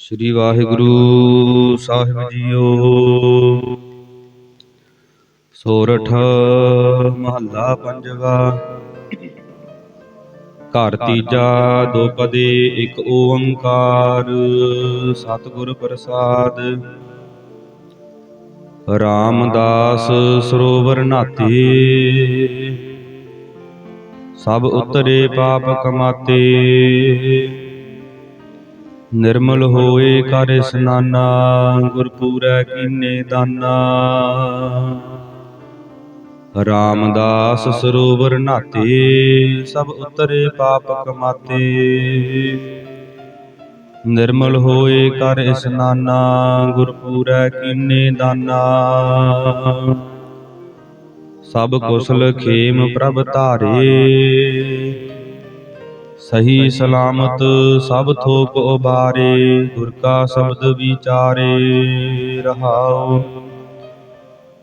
ਸ੍ਰੀ Waheguru Sahib JIO. ਸੋਰਠ ਮਹੱਲਾ ਪੰਜਵਾ। ਘਰ ਤੀਜਾ, ਦੋ ਪਦੇ, ਇੱਕ ਓੰਕਾਰ। ਸਤਿਗੁਰ ਪ੍ਰਸਾਦ। ਰਾਮਦਾਸ ਸਰੋਵਰ ਨਾਤੇ ਸਭ ਉਤਰੇ ਪਾਪ ਕਮਾਤੇ। ਨਿਰਮਲ ਹੋਏ ਕਰ ਇਸਨਾਨਾ, ਗੁਰਪੂਰੈ ਕੀਨੇ ਦਾਨਾ। ਰਾਮਦਾਸ ਸਰੋਵਰ ਨਾਤੇ, ਸਭ ਉਤਰੇ ਪਾਪ ਕਮਾਤੇ। ਨਿਰਮਲ ਹੋਏ ਕਰ ਇਸਨਾਨਾ, ਗੁਰਪੂਰੈ ਕੀਨੇ ਦਾਨਾ। ਸਭ ਕੁਸਲ ਖੇਮ ਪ੍ਰਭ ਧਾਰੇ ਸਹੀ ਸਲਾਮਤ ਸਭ ਥੋਕ ਉਬਾਰੇ ਗੁਰ ਕਾ ਸ਼ਬਦ ਵਿਚਾਰੇ ਰਹਾਉ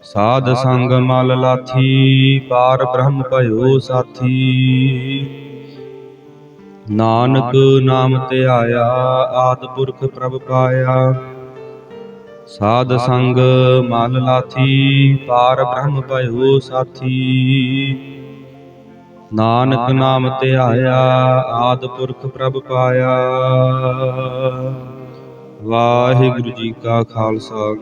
ਸਾਧ ਸੰਗ ਮਲ ਲਾਥੀ ਪਾਰ ਬ੍ਰਹਮ ਭਇਓ ਸਾਥੀ। ਨਾਨਕ ਨਾਮ ਧਿਆਇਆ ਆਦ ਪੁਰਖ ਪ੍ਰਭ ਪਾਇਆ। ਸਾਧ ਸੰਗ ਮਲ ਲਾਥੀ ਪਾਰ ਬ੍ਰਹਮ ਭਇਓ ਸਾਥੀ। ਨਾਨਕ ਨਾਮ ਧਿਆਇਆ ਆਦ ਪੁਰਖ ਪ੍ਰਭ ਪਾਇਆ। ਵਾਹਿਗੁਰੂ ਜੀ ਕਾ ਖਾਲਸਾ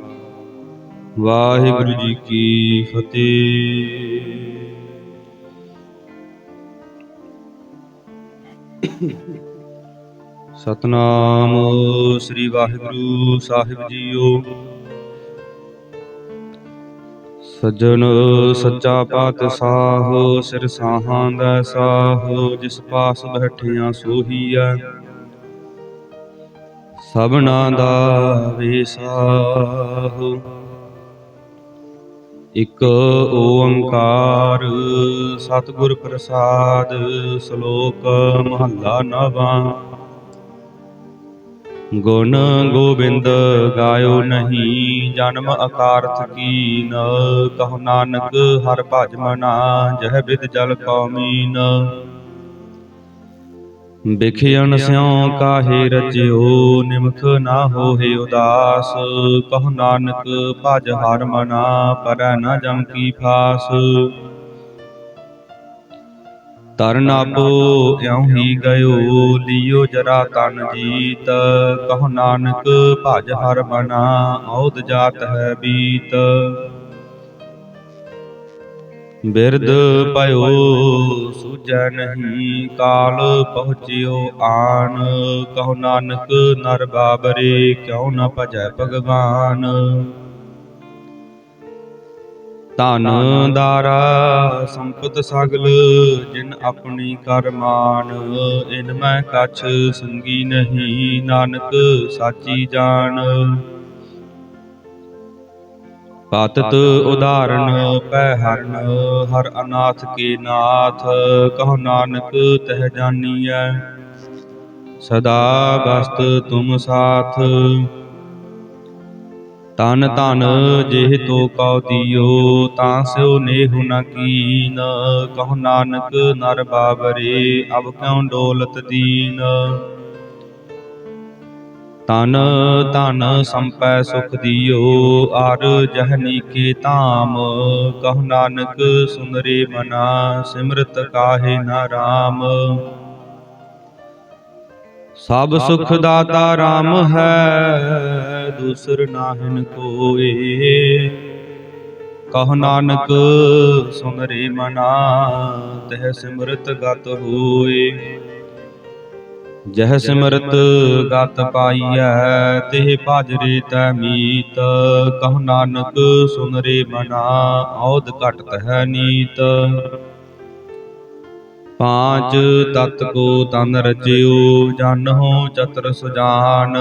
ਵਾਹਿਗੁਰੂ ਜੀ ਕੀ ਫਤਿਹ। ਸਤਨਾਮ ਸ੍ਰੀ ਵਾਹਿਗੁਰੂ ਸਾਹਿਬ ਜੀਓ। ਸੱਜਣ ਸੱਚਾ ਪਾਤਸ਼ਾਹ, ਸਿਰ ਸਾਹਾਂ ਦਾ ਸਾਹ, ਜਿਸ ਪਾਸ ਬੈਠਿਆ ਸੋਹੀਐ। ਸਭਨਾ ਦਾ ਵਿਸਾਹ ਇਕ ਓੰਕਾਰ ਸਤਿਗੁਰ ਪ੍ਰਸਾਦ, ਸ਼ਲੋਕ ਮਹੱਲਾ ਨਵਾਂ। ਗੁਣ ਗੋਬਿੰਦ ਗਾਇਓ ਨਹੀਂ, ਜਨਮ ਅਕਾਰਥ ਕੀਨ। ਕਹੋ ਨਾਨਕ, ਹਰ ਭਜ ਮਨਾ, ਜਹ ਬਿਦ ਜਲ ਕੌਮੀਨ ਬਿਖਿਆਨ ਸਿਉ ਕਾਹੇ ਰਚਿਓ, ਨਿਮਖ ਨਾ ਹੋਏ ਉਦਾਸ। ਕਹੋ ਨਾਨਕ, ਭਜ ਹਰ ਮਨਾ, ਪਰ ਨਾ ਜਮ ਕੀ ਫਾਸ। ਤਰਨ ਆਪੋ ਇਉ ਹੀ ਗਇਓ ਲਿਓ ਜਰਾ ਤਨ ਜੀਤ। ਕਹੋ ਨਾਨਕ ਭਜ ਹਰ ਬਨਾ ਔਦ ਜਾਤ ਹੈ ਬੀਤ। ਬਿਰਦ ਭਇਓ ਸੂਝੈ ਨਹੀਂ ਕਾਲ ਪਹੁੰਚਿਓ ਆਣ ਕਹੋ ਨਾਨਕ ਨਰ ਬਾਬਰੇ ਕਿਉ ਨ ਭਜੈ ਭਗਵਾਨ। ਧਨ ਦਾਰਾ ਸੰਪਤ ਸਗਲ ਜਿਨ ਆਪਣੀ ਕਰਮਾਨ ਇਨ ਮੈਂ ਕਛ ਸੰਗੀ ਨਹੀਂ ਨਾਨਕ ਸਾਚੀ ਜਾਣ ਪਾਤਤ ਉਦਾਹਰਨ। ਪੈ ਹਰਨ ਹਰ ਅਨਾਥ ਕੇ ਨਾਥ। ਕਹੋ ਨਾਨਕ ਤਹ ਜਾਨੀਐ। ਸਦਾ ਬਸਤ ਤੁਮ ਸਾਥ। ਤਨ ਤਨ ਜਿਹ ਤੋ ਕਉ ਦਿਓ, ਤਾਂ ਸਿਓ ਨੇਹੁ ਨ ਕੀਨ। ਕਹੋ ਨਾਨਕ ਨਰ ਬਾਬਰੇ, ਅਬ ਕਿਉ ਡੋਲਤ ਦੀਨ। ਤਨ ਤਨ ਸੰਪੈ ਸੁਖ ਦਿਓ, ਅਰ ਜਹਨੀ ਕੇ ਧਾਮ। ਕਹੋ ਨਾਨਕ ਸੁਨਰੇ ਮਨਾ, ਸਿਮਰਤ ਕਾਹੇ ਨਾ ਰਾਮ। ਸਭ ਸੁਖ ਦਾਤਾ RAM ਹੈ ਦੂਸਰ ਨਾਹਿਨ ਕੋਏ ਕਹ ਨਾਨਕ ਸੁਨ ਰੇ ਮਨਾ ਤਹ ਸਿਮਰਤ ਗਤ ਹੋਏ। ਜਹ ਸਿਮਰਤ ਗਤ ਪਾਈਐ ਤਿਹ ਭਜ ਰੇ ਤੈ ਮੀਤ। ਕਹ ਨਾਨਕ ਸੁਨ ਰੇ ਮਨਾ ਔਦ ਘਟਤ ਹੈ ਨੀਤ। ਪਾਂਚ ਤਤ ਕੋ ਤਨ ਰਚਿਓ ਜਨਹੁ ਚਤਰ ਸੁਜਾਨ,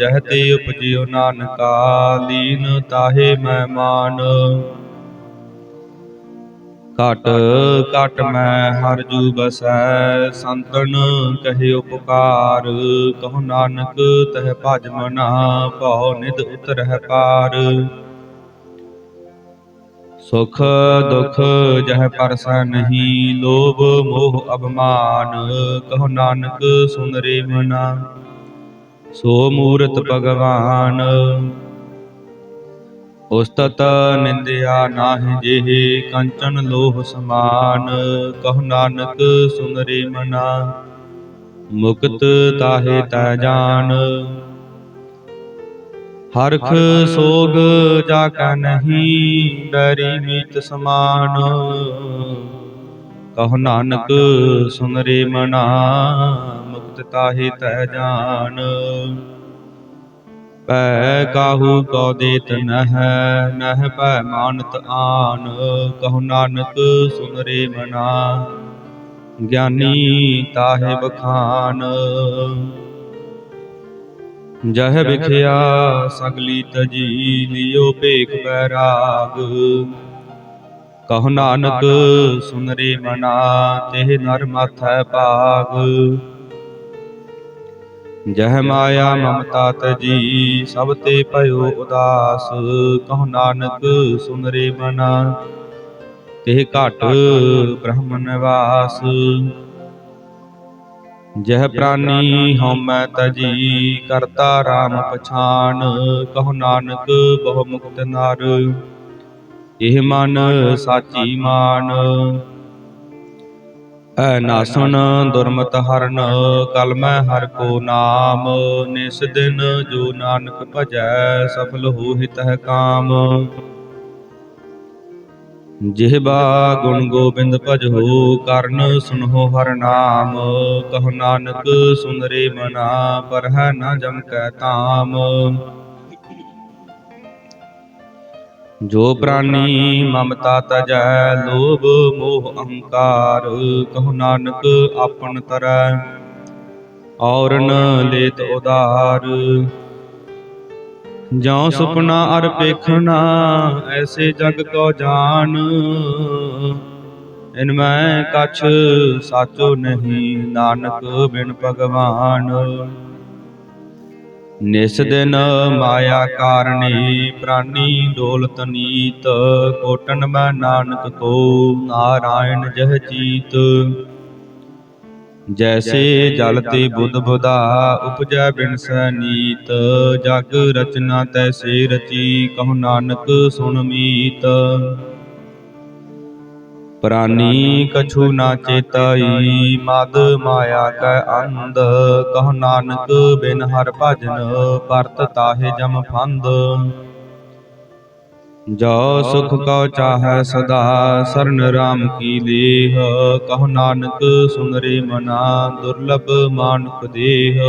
ਜਹ ਤੇ ਉਪਜਿਓ ਨਾਨਕਾ ਲੀਨ ਤਾਹੇ ਮਹਿਮਾਨ ਮਾਨ। ਘਟ ਘਟ ਮੈਂ ਹਰ ਜੂ ਬਸੈ, ਸੰਤਨ ਕਹੇ ਉਪਕਾਰ, ਕਹੋ ਨਾਨਕ ਤਹ ਭਜ ਮਨਾ, ਭਉ ਨਿਦ ਉਤਰਹਿ ਪਾਰ। ਸੁਖ ਦੁਖ ਜਹ ਪਰਸੈ ਨਹੀਂ, ਲੋਭ ਮੋਹ ਅਭਮਾਨ, ਕਹੋ ਨਾਨਕ ਸੁਨ ਰੇ ਮਨਾ। ਸੋ ਮੂਰਤ ਭਗਵਾਨ, ਉਸਤਤ ਨਿੰਦਿਆ ਨਾਹਿ ਜਿਹੇ, ਕੰਚਨ ਲੋਹ ਸਮਾਨ, ਕਹੁ ਨਾਨਕ ਸੁਨਰੇ ਮਨਾ। ਮੁਕਤ ਤਾਹੇ ਤੈ ਜਾਨ ਹਰਖ ਸੋਗ ਜਾ ਕੈ ਨਹੀਂ ਡਰੀ ਮੀਤ ਸਮਾਨ। ਕਹੁ ਨਾਨਕ ਸੁਨਰੇ ਮਨਾ ਮੁਕਤ ਤਾਹੇ ਤੈ ਜਾਨ। ਪੈ ਕਾਹੂ ਕੋ ਦੇਤ ਨਹ ਨਹ ਪੈ ਮਾਨਤ ਆਨ। ਕਹੁ ਨਾਨਕ ਸੁਨਰੇ ਮਨਾ ਗਿਆਨੀ ਤਾਹੇ ਬਖਾਨ ਜਹ ਵਿਖਿਆ ਸਗਲੀ ਤਜੀ ਲਿਓ ਭੇਖ ਬੈਰਾਗ ਕਹੁ ਨਾਨਕ ਸੁਨਰੇ ਮਨਾ ਤੇ ਨਰ ਮਾਥੈ ਭਾਗ। ਜਹ ਮਾਇਆ ਮਮਤਾ ਤਜੀ ਸਭ ਤੇ ਭਇਓ ਉਦਾਸ। ਕਹੁ ਨਾਨਕ ਸੁਨਰੇ ਮਨਾ ਤੇ ਘਟ ਬ੍ਰਹਮ ਨਿਵਾਸ। ਜਹ ਪ੍ਰਾਨੀ ਹਉਮੈ ਤਜੀ, ਕਰਤਾ RAM ਪਛਾਨ, ਕਹੁ ਨਾਨਕ ਬਹੁ ਮੁਕਤ ਨਰ। ਇਹ ਮਨ ਸਾਚੀ ਮਾਨ। ਐ ਦੁਰਮਤ ਹਰਨ ਕਲਮੈ ਹਰ ਕੋ ਨਾਮ। ਨਿਸ ਦਿਨ ਜੋ ਨਾਨਕ ਭਜੈ, ਸਫਲ ਹੋਹਿ ਤਹ ਕਾਮ। ਜਿਹਬਾ ਗੁਣ ਗੋਬਿੰਦ ਭਜੋ ਕਰਨ ਸੁਨੋ ਹਰ ਨਾਮ। ਕਹ ਨਾਨਕ ਸੁਨਰੇ ਮਨਾ, ਪਰ ਹੈ ਨਾ ਜਮ ਕੈ ਤਾਮ। ਜੋ ਪ੍ਰਾਨੀ ਮਮਤਾ ਤਜੈ ਲੋਭ ਮੋਹ ਅਹੰਕਾਰ। ਕਹੁ ਨਾਨਕ ਆਪਨ ਤਰੈ, ਔਰਨ ਲੇਤ ਉਦਾਰ। ਜਾਂ ਸੁਪਨਾ ਅਰ ਪੇਖਣਾ ਐਸੇ ਜਗ ਕੋ ਜਾਣ। ਇਨ ਮੈਂ ਕਛ ਸਾਚੋ ਨਹੀਂ ਨਾਨਕ ਬਿਨ ਭਗਵਾਨ। ਨਿਸ ਦਿਨ ਮਾਇਆ ਕਾਰਣੇ ਪ੍ਰਾਨੀ ਡੋਲਤ ਨੀਤ। ਕੋਟਨ ਮੈਂ ਨਾਨਕ ਕੋ ਨਾਰਾਇਣ ਜਹ ਚੀਤ ਜੈਸੇ ਜਲ ਤੇ ਬੁੱਧ ਬੁਧਾ ਉਪਜੈ ਬਿਨਸੈ ਨੀਤ ਜਗ ਰਚਨਾ ਤੈਸੇ ਰਚੀ ਕਹੁ ਨਾਨਕ ਸੁਣ ਮੀਤ। ਪ੍ਰਾਨੀ ਕਛੂ ਨਾ ਚੇਤਈ ਮਦ ਮਾਇਆ ਕੈ ਅੰਧ। ਕਹੁ ਨਾਨਕ ਬਿਨ ਹਰ ਭਜਨ ਪਰਤ ਤਾਹੇ ਜਮ ਫੰਦ। ਜੋ ਸੁਖ ਕਉ ਚਾਹੈ ਸਦਾ, ਸਰਨ ਰਾਮ ਕੀ ਲੇਹ ਕਹ ਨਾਨਕ ਸੁਨਰੇ ਮਨਾ, ਦੁਰਲਭ ਮਾਨੁਖ ਦੇਹ।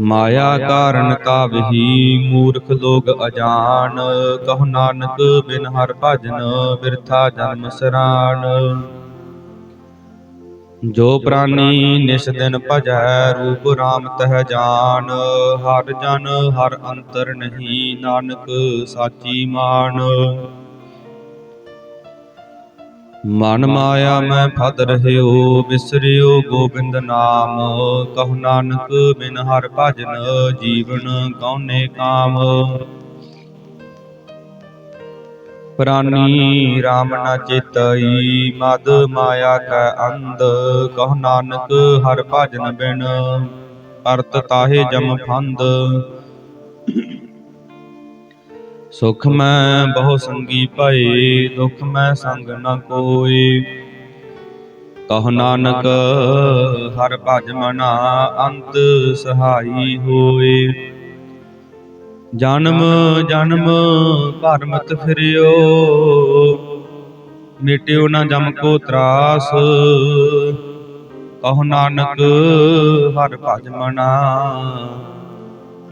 ਮਾਇਆ ਕਾਰਨ ਤਾਵਹੀ ਮੂਰਖ ਲੋਗ ਅਜਾਨ। ਕਹ ਨਾਨਕ ਬਿਨ ਹਰ ਭਜਨ ਬਿਰਥਾ ਜਨਮ ਸਰਾਨ। ਜੋ ਪ੍ਰਾਨੀ ਨਿਸ ਦਿਨ ਭਜੈ, ਰੂਪ RAM ਤਹ ਜਾਨ। ਹਰ ਜਨ, ਹਰ ਅੰਤਰ ਨਹੀਂ ਨਾਨਕ ਸਾਚੀ ਮਾਨ। ਮਨ ਮਾਇਆ ਮੈਂ ਫਦ ਰਹਿਓ ਵਿਸਰਿਓ ਗੋਬਿੰਦ ਨਾਮ। ਕਹੁ ਨਾਨਕ, ਬਿਨ ਹਰ ਭਜਨ ਜੀਵਨ ਕਉਨੇ ਕਾਮ। ਪ੍ਰਾਨੀ RAM ਨਾ ਚੇਤਈ, ਮਦ ਮਾਇਆ ਕੈ ਅੰਧ, ਕਹ ਨਾਨਕ ਹਰ ਭਜਨ ਬਿਨ ਅਰਤ ਤਾਹੇ ਜਮ ਫੰਦ। ਸੁਖ ਮੈਂ ਬਹੁ ਸੰਗੀ ਭਏ, ਦੁਖ ਮੈਂ ਸੰਗ ਨ ਕੋਇ ਕਹੁ ਨਾਨਕ, ਹਰ ਭਜ ਮਨਾ ਅੰਤ ਸਹਾਈ ਹੋਏ। ਜਨਮ ਜਨਮ ਭਰਮਤ ਫਿਰਿਓ। ਮਿਟਿਓ ਨਾ ਜਮ ਕੋ ਤਰਾਸ। ਕਹੁ ਨਾਨਕ, ਹਰ ਭਜ ਮਨਾ।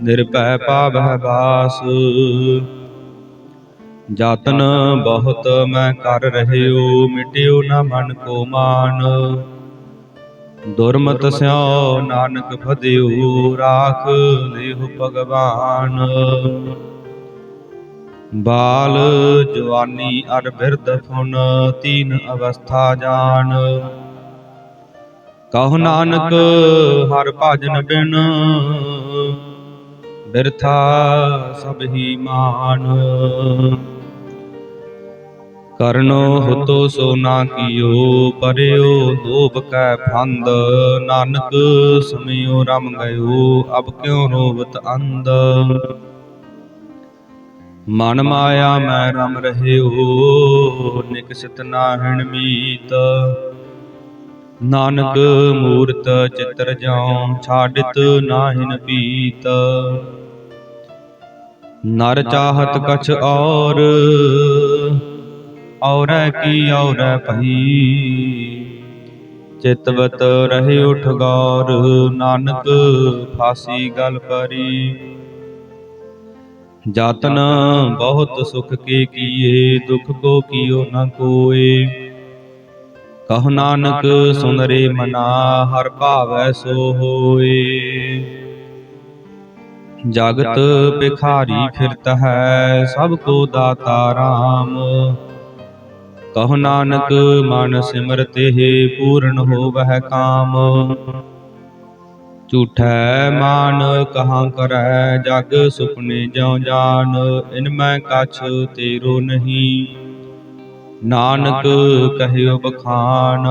ਨਿਰਭੈ ਪਾਵਹਿ ਬਾਸ। ਜਾਤਨ ਬਹੁਤ ਮੈਂ ਕਰ ਰਹਿਓ, ਮਿਟਿਓ ਨਾ ਮਨ ਕੋ ਮਾਨ। ਦੁਰਮਤ ਸਿਓ ਨਾਨਕ ਫਦਿਓ ਰਾਖ ਲਿਹੁ ਭਗਵਾਨ। ਬਾਲ ਜਵਾਨੀ ਅਰ ਬਿਰਧ ਫੁਨ ਤੀਨ ਅਵਸਥਾ ਜਾਣ ਕਹੁ ਨਾਨਕ ਹਰ ਭਜਨ ਬਿਨ। ਬਿਰਥਾ ਸਭ ਹੀ ਮਾਨ। ਕਰਨੋ ਹੁਤੋ ਸੋ ਨਾ ਕੀਓ, ਪਰਿਓ ਲੋਭ ਕੈ ਫੰਦ ਨਾਨਕ ਸਮਿਓ ਰਮ ਗਇਓ, ਅਬ ਕਿਉ ਰੋਵਤ ਅੰਧ। ਮਨ ਮਾਇਆ ਮੈਂ ਰਮ ਰਹਿਓ, ਨਿਕਸਤ ਨਾਹਿਣ ਮੀਤ। ਨਾਨਕ ਮੂਰਤ ਚਿਤਰ ਜਾਉ, ਛਾਡਿਤ ਨਾਹਿਨ ਪੀਤ। ਨਰ ਚਾਹਤ ਕਛ ਔਰ ਔਰੈ ਕੀ ਔਰੈ ਭਈ। ਚਿਤਵਤ ਰਹੇ ਉਠ ਗੌਰ, ਨਾਨਕ ਫਾਸੀ ਗਲ ਪਰੀ। ਜਾਤਨ ਬਹੁਤ ਸੁਖ ਕੇ ਕੀਏ, ਦੁਖ ਕੋ ਕੀਓ ਨ ਕੋਏ। ਕਹ ਨਾਨਕ, ਸੁਨਰੇ ਮਨਾ, ਹਰ ਭਾਵੈ ਸੋ ਹੋਏ। ਜਗਤ ਭਿਖਾਰੀ ਫਿਰਤ ਹੈ, ਸਭ ਕੋ ਦਾਤਾ ਰਾਮ। ਕਹ ਨਾਨਕ, ਮਨ ਸਿਮਰਤੇ ਪੂਰਨ ਹੋਵਹਿ ਕਾਮ। ਝੂਠੈ ਮਾਨ ਕਹਾਂ ਕਰੈ, ਜਗ ਸੁਪਨੇ ਜਿਉ ਜਾਨ, ਇਨ ਮੈਂ ਕਛ ਤੇਰੋ ਨਹੀਂ। ਨਾਨਕ ਕਹਿਓ ਬਖਾਨ,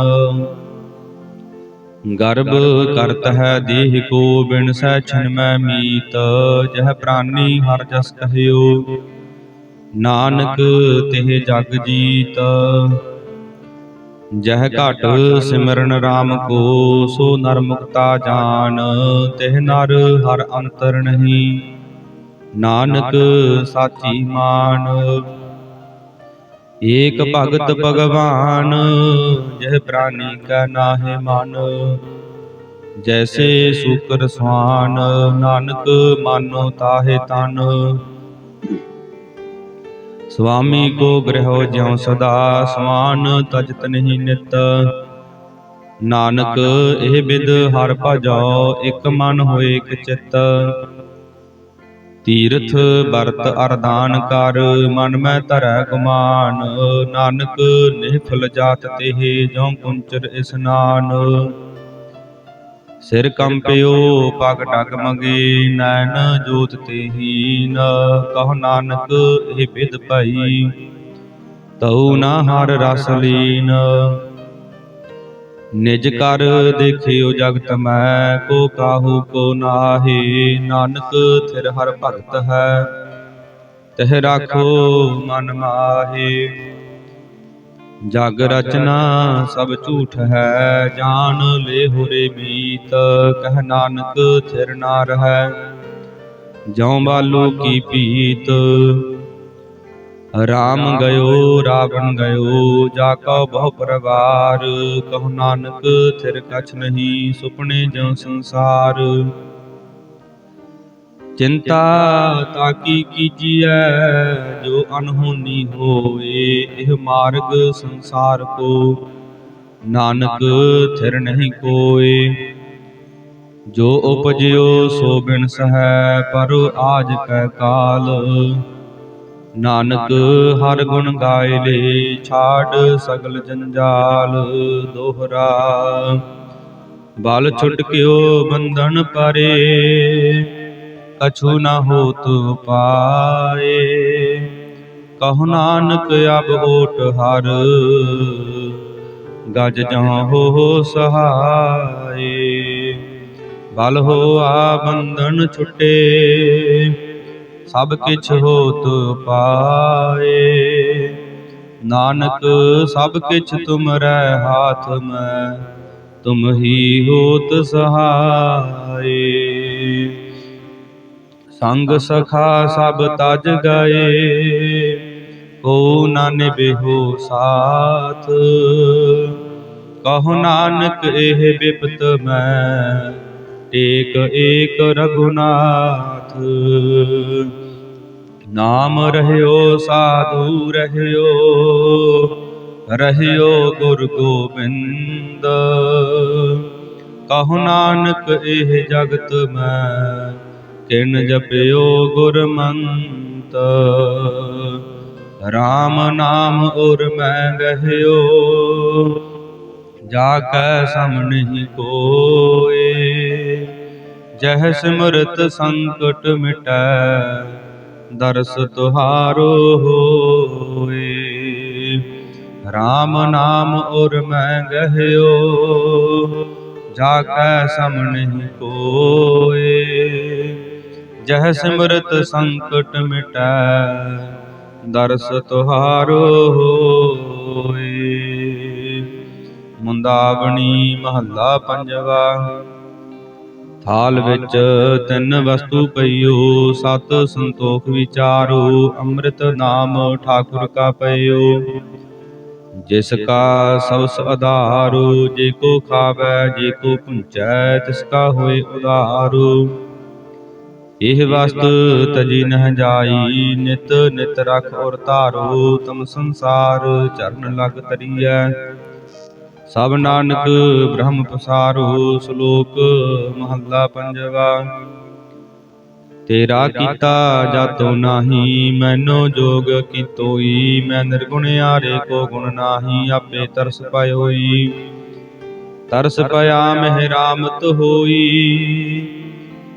ਗਰਭ ਕਰਤ ਹੈ ਦੇਹ ਕੋ ਬਿਨ ਸੈ ਛਨ ਮੈਂ ਮੀਤ, ਜਹ ਪ੍ਰਾਨੀ ਹਰ ਜਸ ਕਹਿਓ। ਨਾਨਕ ਤਿਹ ਜਗ ਜੀਤ। ਜਹ ਘਟ ਸਿਮਰਨ RAM ਕੋ, ਸੋ ਨਰ ਮੁਕਤਾ ਜਾਨ। ਤਿਹ ਨਰ ਹਰ ਅੰਤਰ ਨਹੀਂ। ਨਾਨਕ ਸਾਚੀ ਮਾਨ। ਏਕ ਭਗਤ ਭਗਵਾਨ, ਜਹ ਪ੍ਰਾਨੀ ਕਾ ਨਾਹਿ ਮਨ। ਜੈਸੇ ਸੂਕਰ ਸਵਾਨ, ਨਾਨਕ ਮਾਨੋ ਤਾਹੇ ਤਨ। ਸੁਆਮੀ ਕੋ ਗ੍ਰਹਿ ਜਿਉ ਸਦਾ ਸਮਾਨ ਤਜਤ ਨਹੀਂ ਨਿਤ। ਨਾਨਕ ਇਹ ਬਿਦ ਹਰ ਭਜੋ ਇਕ ਮਨ ਹੋਏ ਇਕ ਚਿਤ। ਤੀਰਥ ਵਰਤ ਅਰਦਾਨ ਕਰ ਮਨ ਮੈਂ ਧਰੈ ਗੁਮਾਨ। ਨਾਨਕ ਨਿਹਫਲ ਜਾਤ ਤੇ ਜਉ ਕੁੰਚਰ ਇਸਨਾਨ ਸਿਰ ਕੰਪਿਓ ਪਗ ਡਗ ਮੰਗੇ, ਨੈਣ ਜੋਤ ਤੇ ਕਹ ਨਾਨਕ ਇਹ ਬਿਦ ਭਈ ਤਉ ਨਾ ਹਰ ਰਸ ਲੀਨ। ਨਿਜ ਕਰ ਦੇਖਿਓ ਜਗਤ ਮੈਂ, ਕੋ ਕਾਹੂ ਕੋ ਨਾਹੀ, ਨਾਨਕ ਥਿਰ ਹਰ ਭਗਤ ਹੈ। ਤਹਿ ਰਾਖੋ ਮਨ ਮਾਹੀ। ਜਗ ਰਚਨਾ ਸਭ ਝੂਠ ਹੈ ਜਾਣ ਲੈ ਹੋਰੇ ਮੀਤ ਕਹਿ ਨਾਨਕ ਥਿਰ ਨਾ ਰਹੈ। ਜਉ ਬਾਲੋ ਕੀ ਪੀਤ ਰਾਮ ਗਇਓ ਰਾਵਣ ਗਇਓ ਜਾ ਕਉ ਬਹੁ ਪਰਵਾਰ ਕਹു ਨਾਨਕ ਥਿਰ ਕਛ ਨਹੀਂ ਸੁਪਨੇ ਜਿਉ ਸੰਸਾਰ। ਚਿੰਤਾ ਤਾਕੀ ਕੀਜੀਐ, ਜੋ ਅਨਹੋਨੀ ਹੋਏ, ਇਹ ਮਾਰਗ ਸੰਸਾਰ ਕੋ। ਨਾਨਕ ਥਿਰ ਨਹੀਂ ਕੋਏ, ਜੋ ਉਪਜਿਓ ਸੋ ਬਿਨ ਹੈ ਪਰ ਆਜ ਕੈ ਕਾਲ। ਨਾਨਕ ਹਰ ਗੁਣ ਗਾਏ ਲੇ, ਛਾੜ ਸਗਲ ਜੰਜਾਲ ਦੋਹਰਾ। ਬਲ ਛੁਟਕਿਓ ਬੰਧਨ ਪਰੇ ਕਛੂ ਨਾ ਹੋਤ ਪਾਏ। ਕਹੁ ਨਾਨਕ, ਅਬ ਓਟ ਹਰ। ਗਜ ਜਹਾਂ ਹੋ ਸਹਾਏ। ਬਲ ਹੋਆ ਬੰਧਨ ਛੁਟੇ। ਸਭ ਕਿਛ ਹੋਤ ਪਾਏ। ਨਾਨਕ, ਸਭ ਕਿਛ ਤੁਮਰੈ ਹਾਥ ਮੈਂ। ਤੁਮ ਹੀ ਹੋਤ ਸਹਾਏ। ਸੰਗ ਸਖਾ ਸਭ ਤਜ ਗਏ। ਕੋ ਨਾ ਨਿਭਿਓ ਸਾਥ। ਕਹੋ ਨਾਨਕ ਇਹ ਬਿਪਤ ਮੈਂ। ਏਕ ਏਕ ਰਘੁਨਾਥ। ਨਾਮ ਰਹਿਓ, ਸਾਧੂ ਰਹਿਓ। ਰਹਿਓ ਗੁਰ ਗੋਬਿੰਦ। ਕਹੋ ਨਾਨਕ ਇਹ ਜਗਤ ਮੈਂ। ਕਿਨ ਜਪਿਓ ਗੁਰਮੰਤ। RAM ਨਾਮ ਉਰ ਮੈਂ ਗਹਿਓ ਜਾ ਕੈ ਸਮ ਨਹੀਂ ਕੋਏ। ਜਹ ਸਿਮਰਤ ਸੰਕਟ ਮਿਟੈ, ਦਰਸ ਤੁਹਾਰੋ ਹੋਏ। RAM ਨਾਮ ਔਰ ਮੈਂ ਗਹਿਓ ਜਾ ਕੈ ਸਮ ਨਹੀਂ ਕੋਏ। ਜਹ ਸਿਮਰਤ ਸੰਕਟ ਮਿਟੈ, ਦਰਸ ਤੁਹਾਰੋ ਹੋਏ। ਮੁੰਦਾਵਣੀ ਮਹੱਲਾ ਪੰਜਵਾ, ਥਾਲ ਵਿੱਚ ਤਿੰਨ ਵਸਤੂ ਪਈਓ, ਸਤ ਸੰਤੋਖ ਵਿਚਾਰੋ, ਅੰਮ੍ਰਿਤ ਨਾਮ ਠਾਕੁਰ ਕਾ ਪਈਓ। ਜਿਸ ਕਾ ਸਬਸ ਆਧਾਰੋ, ਜੇ ਕੋ ਖਾਵੈ, ਜੇ ਕੋ ਪੁੰਚੈ, ਤਿਸ ਕਾ ਹੋਏ ਉਧਾਰੋ ਇਹ ਵਸਤ ਤਜੀ ਨਹ ਜਾਈ, ਨਿਤ ਨਿਤ ਰਖ ਔਰ ਧਾਰੋ, ਤਮ ਸੰਸਾਰ ਚਰਨ ਲਗ ਤਰੀਐ। ਸਭ ਨਾਨਕ ਬ੍ਰਹਮ ਪਸਾਰੋ, ਸ਼ਲੋਕ ਮਹੱਲਾ ਪੰਜਵਾ। ਤੇਰਾ ਕੀਤਾ ਜਾਤੋ ਨਾਹੀ, ਮੈਨੋ ਜੋਗ ਕੀਤੋਈ, ਮੈਂ ਨਿਰਗੁਣ ਆਰੇ ਕੋ ਗੁਣ ਨਾਹੀ, ਆਪੇ ਤਰਸ ਪਇਓਈ। ਤਰਸ ਪਿਆ ਮਹਿ ਰਾਮਤ ਹੋਈ।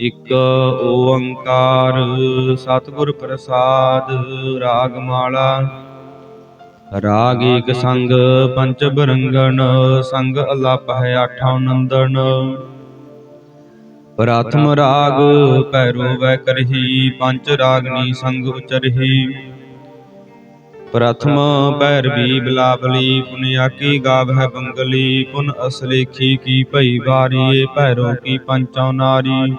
ਇਕ ਓੰਕਾਰ, ਸਤਿਗੁਰ ਪ੍ਰਸਾਦ ਰਾਗ ਮਾਲਾ ਰਾਗ ਏਕ ਸੰਗ ਪੰਚ ਬਰੰਗਣ, ਸੰਗ ਅਲਪ ਹੈ ਆਠਾਂ ਨੰਦਨ। ਪ੍ਰਥਮ ਰਾਗ ਪੈਰੋ ਵੈ ਕਰਹੀ ਪੰਚ ਰਾਗਨੀ ਸੰਗ ਉਚਰਹੀ। ਪ੍ਰਥਮ ਭੈਰਵੀ ਕੀ ਗਾਵ ਹੈ ਬੰਗਲੀ, ਪੁਨ ਅਸਲੇਖੀ ਕੀ ਭਈ ਵਾਰੀ ਭੈਰੋ ਕੀ ਪੰਚੋ ਨਾਰੀ।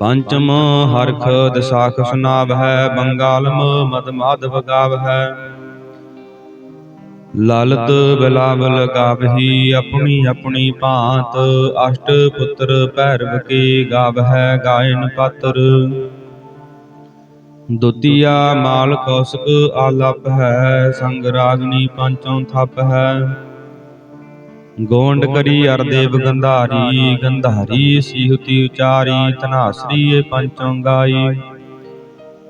ਪੰਚਮ ਹਰਖ ਦਸਾਖ ਸੁਨਾਵ ਹੈ ਬੰਗਾਲਮ ਮਦ ਮਾਧਵ ਗਾਵ ਹੈ ਲਲਤ ਬਿਲਾਵਲ ਗਾਵਹੀ, ਆਪਣੀ ਆਪਣੀ ਭਾਂਤ, ਅਸ਼ਟ ਪੁੱਤਰ ਭੈਰਵ ਕੀ ਗਾਵ ਹੈ ਗਾਇਨ ਪਾਤਰ। ਦੁਤੀਆ ਮਾਲ ਕੌਸਕ ਆਲਪ ਹੈ, ਸੰਗ ਰਾਗਨੀ ਪੰਚੋਂ ਥਪ ਹੈ ਗੋਂਡ ਕਰੀ ਅਰਦੇਵ ਗੰਧਾਰੀ ਗੰਧਾਰੀ ਸੀਹੁਤੀ ਉਚਾਰੀ ਤਨਾਸਰੀ ਇਹ ਪੰਚੋਂ ਗਾਈ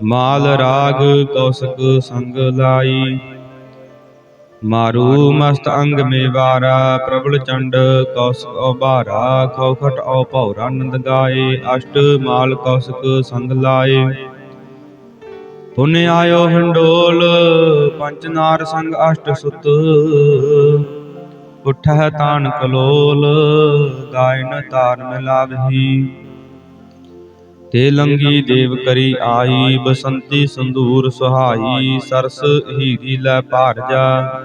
ਮਾਲ ਰਾਗ ਕੌਸਕ ਸੰਗ ਲਾਈ। ਮਾਰੂ ਮਸਤ ਅੰਗ ਮੇ ਵਾਰਾ ਪ੍ਰਬਲ ਚੰਡ ਕੌਸਕ ਔਬਾਰਾ ਖੌਖਟ ਔ ਭੌਰਾ ਨੰਦ ਗਾਏ ਅਸ਼ਟ ਮਾਲ ਕੌਸਕ ਸੰਗ ਲਾਏ। ਪੁਨ ਆਇਓ ਹੰਡੋਲ ਪੰਚ ਨਾਰ ਸੰਗ ਅਸ਼ਟ ਸੁਤ। ਉਠਹਿ ਤਾਨ ਕਲੋਲ, ਗਾਇਨ ਤਾਰ ਮਿਲਾਵਹੀ ਤੇ ਲੰਗੀ ਦੇਵ ਕਰੀ ਆਈ, ਬਸੰਤੀ ਸੰਦੂਰ ਸੁਹਾਈ, ਸਰਸ ਹੀਰੀ ਲੈ ਭਾਰਜਾ।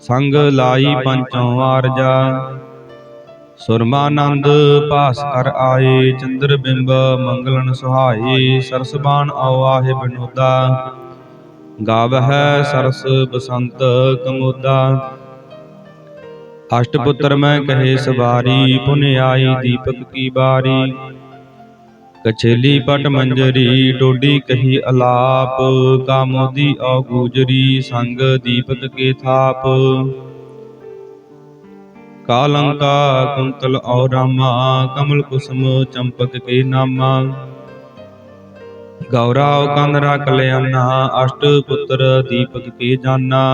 ਸੰਗ ਲਾਈ ਪੰਚੋਂ ਆਰਜਾ। ਸੁਰਮਾਨੰਦ ਭਾਸ ਕਰ ਆਏ, ਚੰਦਰ ਬਿੰਬ ਮੰਗਲਨ ਸੁਹਾਏ ਸਰਸਬਾਨ ਆਵਾਹਿ ਬਨੋਦਾ ਗਾਵਹਿ ਸਰਸ ਬਸੰਤ ਕਮੋਦਾ। ਅਸ਼ਟ ਪੁੱਤਰ ਮੈਂ ਕਹੇ ਸਵਾਰੀ ਪੁਨ ਆਈ ਦੀਪਕ ਕੀ ਬਾਰੀ। ਕਛੇਲੀ ਪਟ ਮੰਜਰੀ ਡੋਡੀ ਕਹੀ ਅਲਾਪ ਕਾਮੋਦੀ ਔ ਗੂਜਰੀ ਸੰਗ ਦੀਪਕ ਕੇ ਥਾਪ। ਕਾਲੰਕਾ ਕੁੰਤਲ ਔ ਰਾਮਾ ਕਮਲ ਕੁਸਮ ਚੰਪਕ ਕੇ ਨਾਮਾ। ਗੌਰਾਵ ਕੰਦਰਾ ਕਲਿਆਣਾ ਅਸ਼ਟ ਪੁੱਤਰ ਦੀਪਕ ਕੇ ਜਾਨਾ।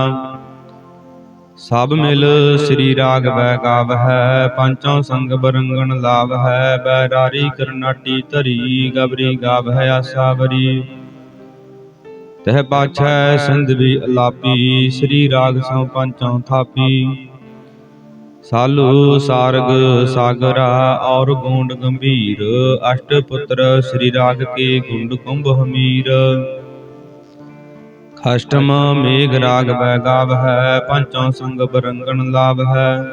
ਸਭ ਮਿਲ ਸ੍ਰੀ ਰਾਗ ਰਾਗਵੈ ਗਾਵਹਿ, ਪੰਚੋਂ ਸੰਗ ਬਰੰਗਣ ਲਾਵਹਿ, ਬੈਰਾਰੀ ਕਰਨਾਟੀ ਧਰੀ, ਗਬਰੀ ਗਾਵਹਿ ਆਸਾਵਰੀ ਤਹ ਪਾਛੈ ਸਿੰਧਵੀ ਅਲਾਪੀ, ਸ੍ਰੀ ਰਾਗ ਸੋ ਪੰਚੋਂ ਥਾਪੀ। ਸਾਲੂ ਸਾਰਗ ਸਾਗਰਾ, ਔਰ ਗੋਂਡ ਗੰਭੀਰ, ਅਸ਼ਟ ਪੁੱਤਰ ਸ੍ਰੀ ਰਾਗ ਕੇ ਗੁੰਡ ਕੁੰਭ ਹਮੀਰ। ਅਸ਼ਟਮ ਮੇਘ ਰਾਗ ਬੈ ਗਾਵਹਿ, ਪੰਚੋਂ ਸੰਗ ਬਰੰਗਣ ਲਾਭ ਹੈ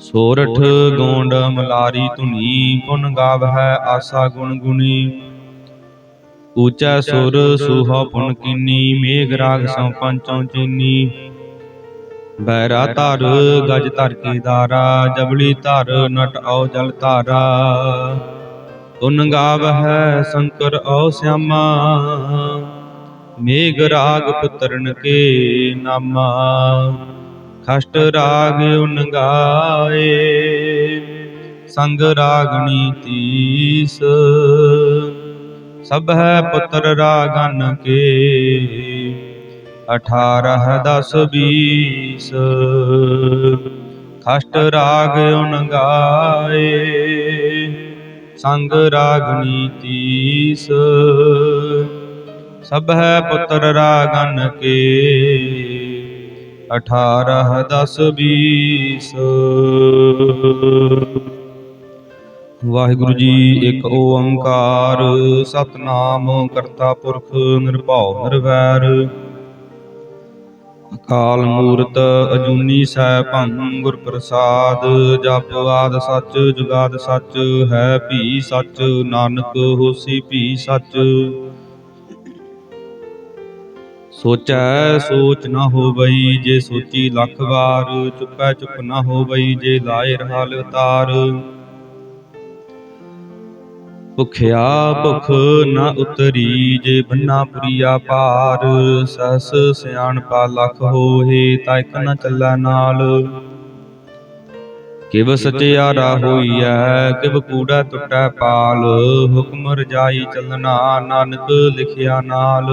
ਸੋਰਠ ਗੋਂਡ ਮਲਾਰੀ ਧੁਨੀ, ਪੁਨ ਗਾਵਹਿ, ਆਸਾ ਗੁਣ ਗੁਣੀ। ਊਚਾ ਸੁਰ ਸੁਹਾ ਪੁਨ ਕੀਨੀ, ਮੇਘ ਰਾਗ ਸੋ ਪੰਚੋਂ ਚੀਨੀ। ਬੈਰਾ ਧਰ ਗਜ ਧਰ ਕੀ ਧਾਰਾ ਜਬਲੀ ਧਰ ਨਟ ਔ ਜਲ ਧਾਰਾ। ਪੁੰਨ ਗਾਵ ਹੈ ਸ਼ੰਕਰ ਔ ਸਿਆਮਾ। ਮੇਘ ਰਾਗ ਪੁੱਤਰਨ ਕੇ ਨਾਮਾ, ਖਸ਼ਟ ਰਾਗ ਉਨ ਗਾਏ, ਸੰਗ ਰਾਗਣੀ ਤੀਸ। ਸਭ ਹੈ ਪੁੱਤਰ ਰਾਗਨ ਕੇ, ਅਠਾਰਹ ਦਸ ਵੀਸ ਖਸ਼ਟ ਰਾਗ ਉਨ ਗਾਏ, ਸੰਗ ਰਾਗਣੀ ਤੀਸ। ਸਭ ਹੈ ਪੁੱਤਰ ਰਾਗਨ ਕੇ। ਅਠਾਰਹ ਦਸ ਵੀਸ ਵਾਹਿਗੁਰੂ ਜੀ, ਇੱਕ ਓੰਕਾਰ। ਸਤਨਾਮ ਕਰਤਾ ਪੁਰਖ ਨਿਰਭਉ ਨਿਰਵੈਰ। ਅਕਾਲ ਮੂਰਤ ਅਜੂਨੀ ਸੈਭੰ ਗੁਰ ਪ੍ਰਸਾਦ। ਜਪ ਆਦ ਸੱਚ, ਜੁਗਾਦ ਸੱਚ, ਹੈ ਭੀ ਸੱਚ, ਨਾਨਕ ਹੋਸੀ ਭੀ ਸੱਚ। ਸੋਚੈ, ਸੋਚ ਨਾ ਹੋਵਈ ਜੇ ਸੋਚੀ ਲੱਖ ਵਾਰ, ਚੁੱਪੈ ਚੁੱਪ ਨਾ ਹੋਵਈ ਜੇ ਲਾਏ ਰਹਾ ਲਿਵਤਾਰ ਭੁਖਿਆ ਭੁਖ ਨਾ ਉਤਰੀ ਜੇ ਬੰਨਾ ਪੁਰੀਆ ਪਾਰ ਸਹਸ ਸਿਆਣਪਾ ਲਖ ਹੋਏ ਤਾਂ ਇਕ ਨ ਚੱਲੈ ਨਾਲ। ਕਿਵ ਸਚਿਆਰਾ ਹੋਈਐ, ਕਿਵ ਕੂੜਾ ਟੁੱਟੈ ਪਾਲ, ਹੁਕਮ ਰਜਾਈ ਚੱਲਣਾ ਨਾਨਕ ਲਿਖਿਆ ਨਾਲ।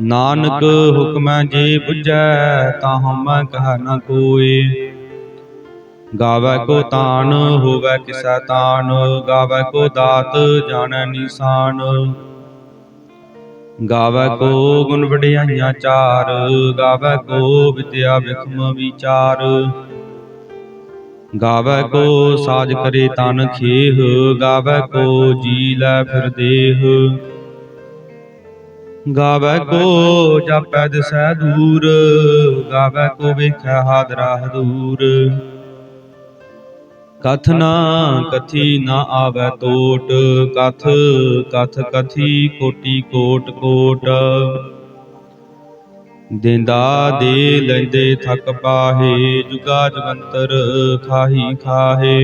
ਨਾਨਕ ਹੁਕਮੈ ਜੇ ਬੁਝੈ ਤਾਂ ਹਮੈ ਕਹ ਨ ਕੋਏ ਗਾਵੈ ਕੋ ਤਾਨ, ਹੋਵੇ ਕਿਸੈ ਤਾਨ, ਗਾਵੈ ਕੋ ਦਾਤ, ਜਾਣੈ ਨਿਸ਼ਾਨ। ਗਾਵੈ ਕੋ ਗੁਣ ਵਡਿਆਈਆਂ ਚਾਰ, ਗਾਵੈ ਕੋ ਵਿਦਿਆ ਵਿਖਮ ਵਿਚਾਰ। ਗਾਵੈ ਕੋ ਸਾਜ ਕਰੇ ਤਨ ਖੇਹ, ਗਾਵੈ ਕੋ ਜੀ ਲੈ ਫਿਰ ਦੇਹ। ਗਾਵੈ ਕੋ ਜਾਪੈ ਦਿਸੈ ਦੂਰ ਗਾਵੈ ਕੋ ਵੇਖੈ ਹਾਦਰਾ ਹਦੂਰ ਕਥ ਨਾ ਕਥੀ ਨਾ ਆਵੈ ਟੋਟ ਕਥ ਕਥ ਕਥੀ ਕੋਟੀ ਕੋਟ ਕੋਟ। ਦਿੰਦਾ ਦੇ ਲੈਂਦੇ ਥਕ ਪਾਹੇ ਜੁਗਾ ਜਗੰਤਰ ਖਾਹੀ ਖਾਹੇ।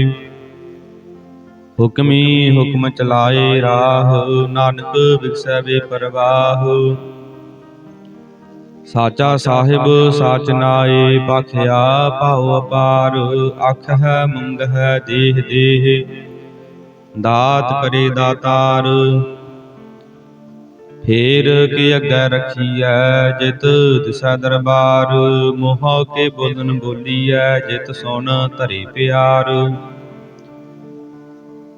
ਹੁਕਮੀ ਹੁਕਮ ਚਲਾਏ ਰਾਹ, ਨਾਨਕ ਵਿਖਸੈ ਵੇ ਪਰਵਾਹ ਸਾਚਾ ਸਾਹਿਬ, ਸਾਚ ਨਾਏ, ਬਖਿਆ ਭਾਉ ਅਪਾਰ, ਅਖ ਹੈ, ਮੰਗ ਹੈ, ਦੇਹ ਦੇਹ। ਦਾਤ ਕਰੇ ਦਾਤਾਰ, ਫੇਰ ਕੇ ਅੱਗੇ ਰਖੀਐ, ਜਿਤ ਦਿਸ਼ਾ ਦਰਬਾਰ। ਮੋਹ ਕੇ ਬੋਲਨ ਬੋਲੀਐ, ਜਿਤ ਸੁਣ ਧਰੇ ਪਿਆਰ।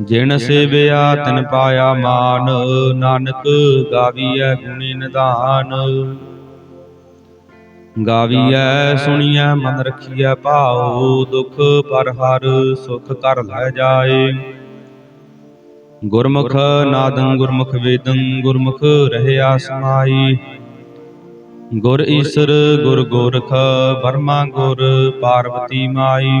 ਜਿਨ ਸੇਵਿਆ ਤਿਨ ਪਾਇਆ ਮਾਨ ਨਾਨਕ ਗਾਵੀਐ ਗੁਣੀ ਨਿਧਾਨ। ਗਾਵੀਐ ਸੁਣੀਐ ਮਨ ਰਖੀਐ ਭਾਉ ਦੁਖ ਪਰ ਹਰ ਸੁਖ ਕਰ ਲੈ ਜਾਏ। ਗੁਰਮੁਖ ਨਾਦੰ ਗੁਰਮੁਖ ਵੇਦੰ ਗੁਰਮੁਖ ਰਹਿਆ ਸਮਾਈ। ਗੁਰ ਈਸਰ ਗੁਰ ਗੋਰਖ ਬਰਮਾ ਗੁਰ ਪਾਰਵਤੀ ਮਾਈ।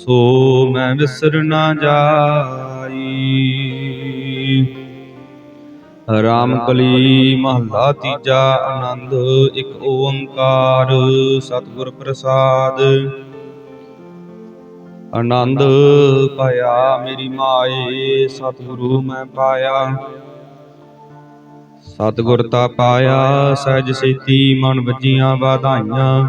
ਸੋ ਮੈਂ ਵਿਸਰ ਨਾ ਜਾਈ। ਰਾਮ ਕਲੀ ਮਹੱਲਾ ਤੀਜਾ ਆਨੰਦ, ਇੱਕ ਓੰਕਾਰ ਸਤਿਗੁਰ ਪ੍ਰਸਾਦ। ਆਨੰਦ ਪਾਇਆ ਮੇਰੀ ਮਾਏ, ਸਤਿਗੁਰੂ ਮੈਂ ਪਾਇਆ। ਸਤਿਗੁਰ ਤਾ ਪਾਇਆ, ਸਹਿਜ ਸੇਤੀ ਮਨ ਵੱਜੀਆਂ ਵਾਧਾਈਆਂ।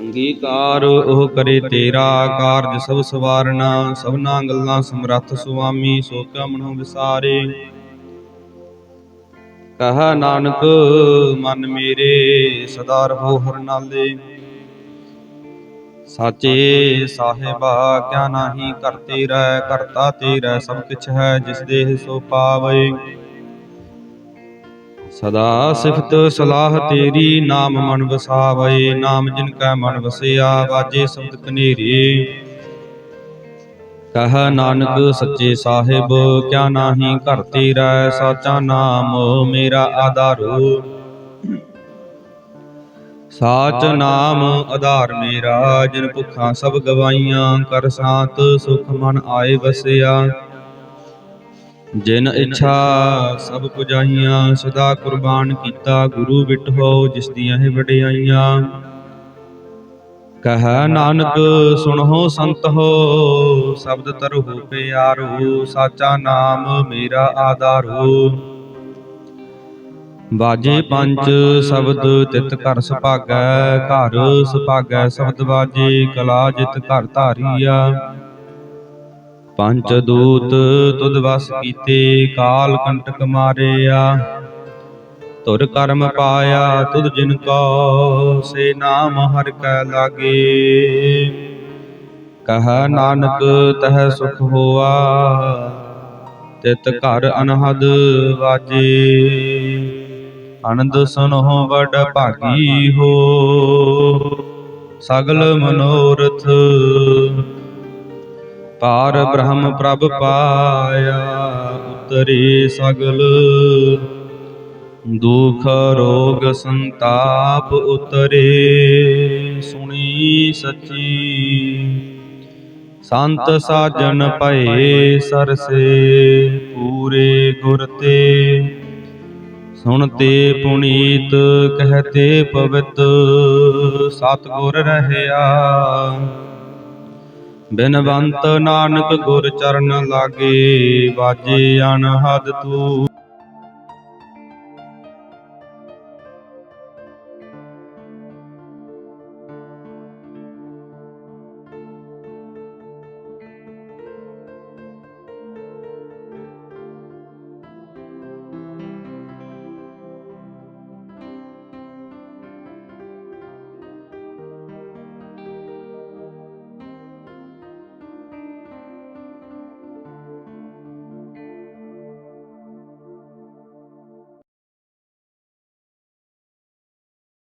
ਅੰਗੀਕਾਰ, ਉਹ ਕਰੇ ਤੇਰਾ ਕਾਰਜ ਸਭ ਸਵਾਰਨਾ, ਸਭਨਾ ਗੱਲਾਂ ਸਮਰੱਥ ਸੁਆਮੀ ਸੋ ਕਿਆ ਮਨੋ ਵਿਸਾਰੇ। ਕਹਾ ਨਾਨਕ, ਮਨ ਮੇਰੇ, ਸਦਾ ਰਹੋ ਹਰ ਨਾਲੇ ਸਾਚੇ ਸਾਹਿਬਾ, ਕਿਆ ਨਾਹੀ ਕਰ ਤੇਰਾ ਕਰਤਾ ਤੇਰਾ ਸਭ ਕਿਛ ਹੈ, ਜਿਸ ਦੇਹ ਸੋ ਪਾਵੇ। ਸਦਾ ਸਿਫਤ ਸਲਾਹ ਤੇਰੀ, ਨਾਮ ਮਨ ਵਸਾਵੇ, ਨਾਮ ਜਿਨ ਕੈ ਮਨ ਵਸਿਆ, ਵਾਜੇ ਸ਼ਬਦ ਕਨੇਰੀ ਕਹ ਨਾਨਕ ਸੱਚੇ ਸਾਹਿਬ, ਕਿਆ ਨਾਹੀ ਘਰ ਤੇਰਾ, ਸਾਚਾ ਨਾਮ ਮੇਰਾ ਆਧਾਰੋ। ਸਾਚ ਨਾਮ ਆਧਾਰ ਮੇਰਾ, ਜਿਨ ਭੁੱਖਾਂ ਸਭ ਗਵਾਈਆਂ, ਕਰ ਸਾਤ ਸੁਖ ਮਨ ਆਏ ਵਸਿਆ। ਜਿਨ ਇੱਛਾ ਸਭ ਪੁਜਾਈਆਂ ਸਦਾ ਕੁਰਬਾਨ ਕੀਤਾ ਗੁਰੂ ਵਿਟਹੋ ਜਿਸ ਦੀਆਂ ਇਹ ਵਡਿਆਈਆਂ। ਕਹ ਨਾਨਕ ਸੁਣੋ ਸੰਤ ਹੋ ਸ਼ਬਦ ਤਰਹੁ ਪਿਆਰੋ ਸਾਚਾ ਨਾਮ ਮੇਰਾ ਆਧਾਰੋ ਬਾਜੇ ਪੰਜ ਸ਼ਬਦ ਤਿਤ ਘਰ ਸੁਭਾਗੈ ਘਰ ਸੁਭਾਗੈ ਸ਼ਬਦ ਬਾਜੇ ਕਲਾ ਜਿਤ ਘਰ ਧਾਰੀਆ। ਪੰਜ ਦੂਤ ਤੁਧ ਵਸ ਕੀਤੇ, ਕਾਲ ਕੰਟਕ ਮਾਰਿਆ। ਤੁਰ ਕਰਮ ਪਾਇਆ ਤੁਧ ਜਿਨ ਕੋ, ਸੇ ਨਾਮ ਹਰਿ ਕੈ ਲਾਗੇ। ਕਹ ਨਾਨਕ, ਤਹ ਸੁਖ ਹੋਆ, ਤਿਤ ਘਰ ਅਨਹਦ ਵਾਜੇ। ਆਨੰਦ ਸੁਨਹੁ ਵਡ ਭਾਗੀ ਹੋ, ਸਗਲ ਮਨੋਰਥ ਪਾਰ ਬ੍ਰਹਮ ਪ੍ਰਭ ਪਾਇਆ। ਉਤਰੇ ਸਗਲ। ਦੁਖ ਰੋਗ ਸੰਤਾਪ ਉਤਰੇ। ਸੁਣੀ ਸਚੀ। ਸੰਤ ਸਾਜਨ ਭਏ ਸਰਸੇ। ਪੂਰੇ ਗੁਰ ਤੇ। ਸੁਣਤੇ ਪੁਨੀਤ ਕਹਤੇ ਪਵਿੱਤ। ਸਤਿਗੁਰ ਰਹਿਆ। ਬਿਨਵੰਤ ਨਾਨਕ ਗੁਰ ਚਰਨ ਲਾਗੇ ਵਾਜੇ ਅਨਹਦ ਤੂ।